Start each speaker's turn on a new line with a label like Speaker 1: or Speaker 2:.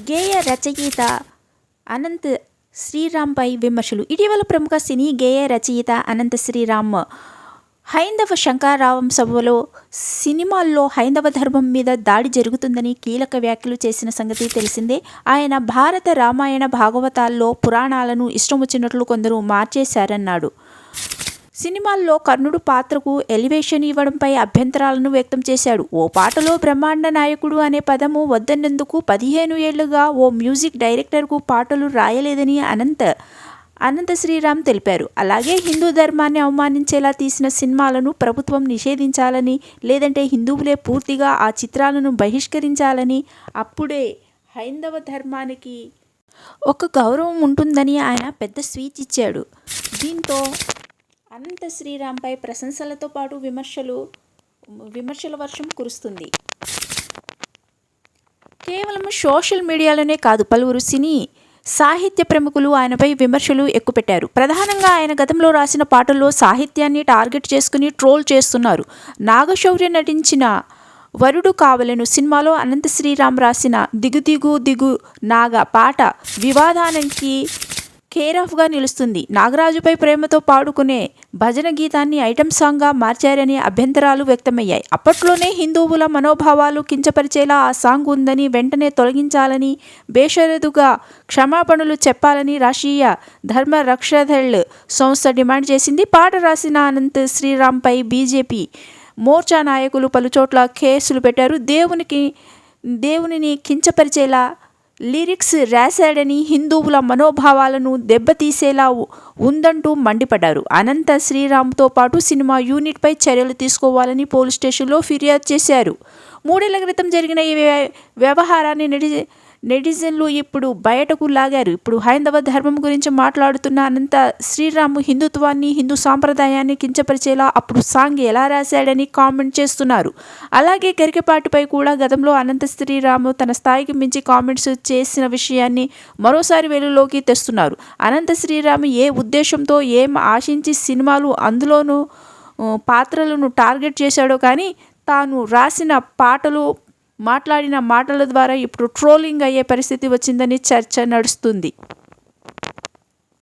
Speaker 1: గేయ రచయిత అనంత్ శ్రీరామ్పై విమర్శలు ఇటీవల ప్రముఖ సినీ గేయ రచయిత అనంత శ్రీరామ్ హైందవ శంకరావం సభలో సినిమాల్లో హైందవ ధర్మం మీద దాడి జరుగుతుందని కీలక వ్యాఖ్యలు చేసిన సంగతి తెలిసిందే ఆయన భారత రామాయణ భాగవతాల్లో పురాణాలను ఇష్టం వచ్చినట్లు కొందరు మార్చేశారన్నాడు సినిమాల్లో కర్ణుడు పాత్రకు ఎలివేషన్ ఇవ్వడంపై అభ్యంతరాలను వ్యక్తం చేశాడు. ఓ పాటలో బ్రహ్మాండ నాయకుడు అనే పదము వద్దన్నందుకు పదిహేను ఏళ్ళుగా ఓ మ్యూజిక్ డైరెక్టర్కు పాటలు రాయలేదని అనంత అనంత శ్రీరామ్ తెలిపారు. అలాగే హిందూ ధర్మాన్ని అవమానించేలా తీసిన సినిమాలను ప్రభుత్వం నిషేధించాలని లేదంటే హిందువులే పూర్తిగా ఆ చిత్రాలను బహిష్కరించాలని అప్పుడే హైందవ ధర్మానికి ఒక గౌరవం ఉంటుందని ఆయన పెద్ద స్పీచ్ ఇచ్చాడు. దీంతో అనంత శ్రీరాంపై ప్రశంసలతో పాటు విమర్శలు విమర్శల వర్షం కురుస్తుంది. కేవలం సోషల్ మీడియాలోనే కాదు పలువురు సినీ సాహిత్య ప్రముఖులు ఆయనపై విమర్శలు ఎక్కుపెట్టారు. ప్రధానంగా ఆయన గతంలో రాసిన పాటల్లో సాహిత్యాన్ని టార్గెట్ చేసుకుని ట్రోల్ చేస్తున్నారు. నాగశౌర్య నటించిన వరుడు కావలను సినిమాలో అనంత శ్రీరామ్ రాసిన దిగు దిగు దిగు నాగ పాట వివాదానికి కేర్ ఆఫ్గా నిలుస్తుంది. నాగరాజుపై ప్రేమతో పాడుకునే భజన గీతాన్ని ఐటమ్ సాంగ్గా మార్చారని అభ్యంతరాలు వ్యక్తమయ్యాయి. అప్పట్లోనే హిందువుల మనోభావాలు కించపరిచేలా ఆ సాంగ్ ఉందని వెంటనే తొలగించాలని బేషరదుగా క్షమాపణలు చెప్పాలని రాష్ట్రీయ ధర్మ రక్షదళ్ సంస్థ డిమాండ్ చేసింది. పాట రాసిన అనంత్ శ్రీరామ్పై బీజేపీ మోర్చా నాయకులు పలుచోట్ల కేసులు పెట్టారు. దేవునికి దేవునిని కించపరిచేలా లిరిక్స్ రాశాడని హిందువుల మనోభావాలను దెబ్బతీసేలా ఉందంటూ మండిపడ్డారు. అనంత శ్రీరామ్తో పాటు సినిమా యూనిట్పై చర్యలు తీసుకోవాలని పోలీస్ స్టేషన్లో ఫిర్యాదు చేశారు. మూడేళ్ళ క్రితం జరిగిన ఈ వ్యవహారాన్ని నెటి నెటిజన్లు ఇప్పుడు బయటకు లాగారు. ఇప్పుడు హైందవ ధర్మం గురించి మాట్లాడుతున్న అనంత శ్రీరాము హిందుత్వాన్ని హిందూ సాంప్రదాయాన్ని కించపరిచేలా అప్పుడు సాంగ్ ఎలా రాశాడని కామెంట్ చేస్తున్నారు. అలాగే గరికపాటిపై కూడా గతంలో అనంత శ్రీరాము తన స్థాయికి మించి కామెంట్స్ చేసిన విషయాన్ని మరోసారి వెలుగులోకి తెస్తున్నారు. అనంత శ్రీరాము ఏ ఉద్దేశంతో ఏం ఆశించి సినిమాలు అందులోనూ పాత్రలను టార్గెట్ చేశాడో కానీ తాను రాసిన పాటలు మాట్లాడిన మాటల ద్వారా ఇప్పుడు ట్రోలింగ్ అయ్యే పరిస్థితి వచ్చిందని చర్చ నడుస్తుంది.